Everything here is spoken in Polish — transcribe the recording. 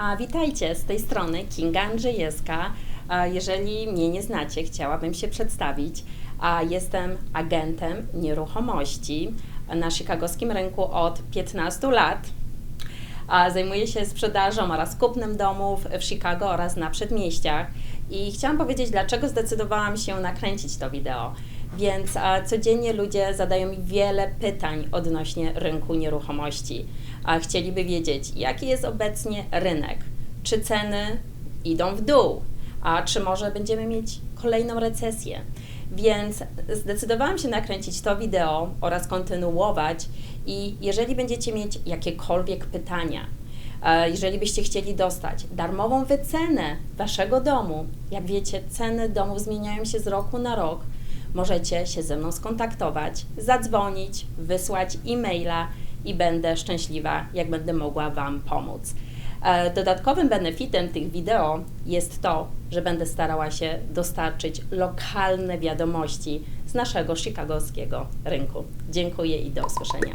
A, witajcie, z tej strony Kinga Andrzejewska. Jeżeli mnie nie znacie, chciałabym się przedstawić. Jestem agentem nieruchomości na chicagowskim rynku od 15 lat. Zajmuję się sprzedażą oraz kupnem domów w Chicago oraz na przedmieściach. I chciałam powiedzieć, dlaczego zdecydowałam się nakręcić to wideo. Więc a, codziennie ludzie zadają mi wiele pytań odnośnie rynku nieruchomości. A, chcieliby wiedzieć, jaki jest obecnie rynek, czy ceny idą w dół, a czy może będziemy mieć kolejną recesję. Więc zdecydowałam się nakręcić to wideo oraz kontynuować. I jeżeli będziecie mieć jakiekolwiek pytania, e, jeżeli byście chcieli dostać darmową wycenę waszego domu, jak wiecie, ceny domów zmieniają się z roku na rok, możecie się ze mną skontaktować, zadzwonić, wysłać e-maila i będę szczęśliwa, jak będę mogła Wam pomóc. E, Dodatkowym benefitem tych wideo jest to, że będę starała się dostarczyć lokalne wiadomości z naszego chicagowskiego rynku. Dziękuję i do usłyszenia.